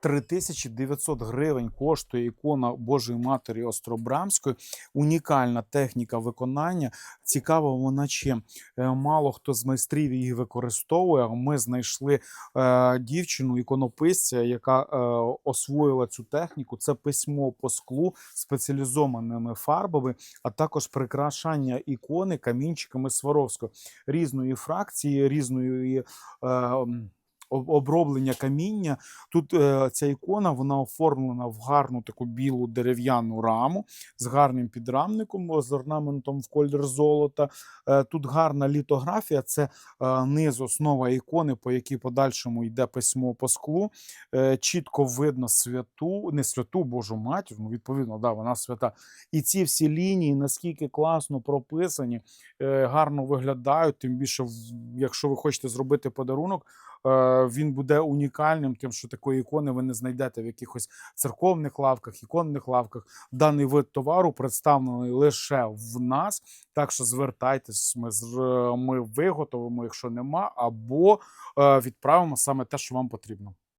3900 гривень коштує ікона Божої Матері Остробрамської. Унікальна техніка виконання. Цікава вона чим. Е, Мало хто з майстрів її використовує. Ми знайшли е, дівчину, іконописця, яка е, освоїла цю техніку. Це письмо по склу спеціалізованими фарбами, а також прикрашання ікони камінчиками Сваровського різної фракції, різної. Е, оброблення каміння. Тут е, ця ікона вона оформлена в гарну таку білу дерев'яну раму з гарним підрамником, з орнаментом в колір золота. Е, тут гарна літографія, це е, низ, основа ікони, по якій подальшому йде письмо по склу. Е, чітко видно святу, не святу Божу матір, ну відповідно, да, вона свята. І ці всі лінії наскільки класно прописані, е, гарно виглядають. Тим більше, в- якщо ви хочете зробити подарунок, е, він буде унікальним, тим, що такої ікони ви не знайдете в якихось церковних лавках, іконних лавках. Даний вид товару представлений лише в нас. Так що звертайтесь, ми, ми виготовимо, якщо нема, або е, відправимо саме те, що вам потрібно.